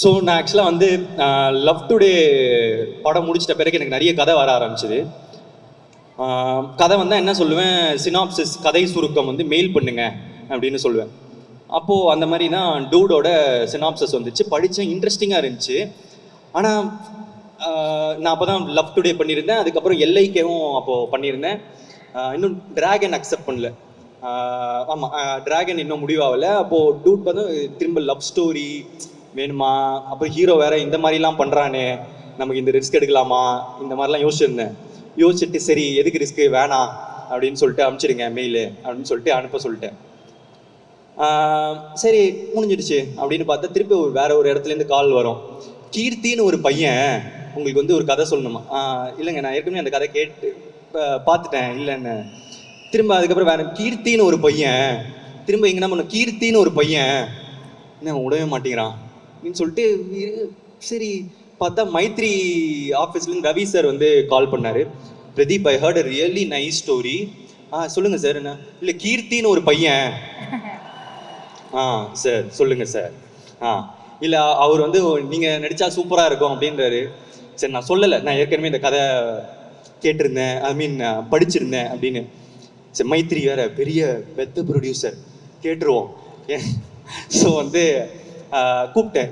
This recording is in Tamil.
ஸோ நான் ஆக்சுவலாக வந்து லவ் டுடே படம் முடிச்சிட்ட பிறகு எனக்கு நிறைய கதை வர ஆரம்பிச்சிது. கதை வந்தால் என்ன சொல்லுவேன்? சினாப்சிஸ் கதை சுருக்கம் வந்து மெயில் பண்ணுங்க அப்படின்னு சொல்லுவேன். அப்போது அந்த மாதிரி தான் டூடோட சினாப்சஸ் வந்துச்சு. படித்தேன் இன்ட்ரெஸ்டிங்காக இருந்துச்சு. ஆனால் நான் அப்போ தான் லவ் டுடே பண்ணியிருந்தேன். அதுக்கப்புறம் எல்ஐக்கேவும் அப்போது பண்ணியிருந்தேன். இன்னும் டிராகன் அக்செப்ட் பண்ணல. ஆமாம் டிராகன் இன்னும் முடிவாகல அப்போது டூட் பார்த்தா திரும்ப லவ் ஸ்டோரி வேணுமா? அப்புறம் ஹீரோ வேற இந்த மாதிரிலாம் பண்ணுறானே நமக்கு இந்த ரிஸ்க் எடுக்கலாமா? இந்த மாதிரிலாம் யோசிச்சிருந்தேன். யோசிச்சுட்டு சரி எதுக்கு ரிஸ்க்கு வேணாம். அப்படின்னு சொல்லிட்டு அனுப்பிச்சிடுங்க மெயிலு அப்படின்னு சொல்லிட்டு அனுப்ப சொல்லிட்டேன். சரி முடிஞ்சிடுச்சு. அப்படின்னு பார்த்தா திருப்பி ஒரு வேற ஒரு இடத்துல இருந்து கால் வரும். கீர்த்தின்னு ஒரு பையன் உங்களுக்கு வந்து ஒரு கதை சொல்லணுமா? இல்லைங்க நான் ஏற்கனவே அந்த கதை கேட்டு பார்த்துட்டேன். இல்லைன்னு திரும்ப அதுக்கப்புறம் வேற கீர்த்தின்னு ஒரு பையன் திரும்ப இங்கே என்ன பண்ணும்? கீர்த்தின்னு ஒரு பையன் என்ன உடவே விடவே மாட்டேங்கிறான். அப்படின்னு சொல்லிட்டு சரி பார்த்தா மைத்ரி ஆஃபீஸ்லேருந்து ரவி சார் வந்து கால் பண்ணார். Pradeep I heard a really nice story ஆ சொல்லுங்க சார் என்ன? இல்லை கீர்த்தின்னு ஒரு பையன். ஆ சார் சொல்லுங்க சார் ஆ இல்லை அவர் வந்து நீங்கள் நடிச்சா சூப்பராக இருக்கும் அப்படின்றாரு. சரி நான் சொல்லலை. நான் ஏற்கனவே இந்த கதை கேட்டிருந்தேன். ஐ மீன் படிச்சிருந்தேன் அப்படின்னு. சரி மைத்ரி வேற பெரிய பெத்த ப்ரொடியூசர் கேட்டுருவோம். ஸோ வந்து கூப்பிட்டேன்.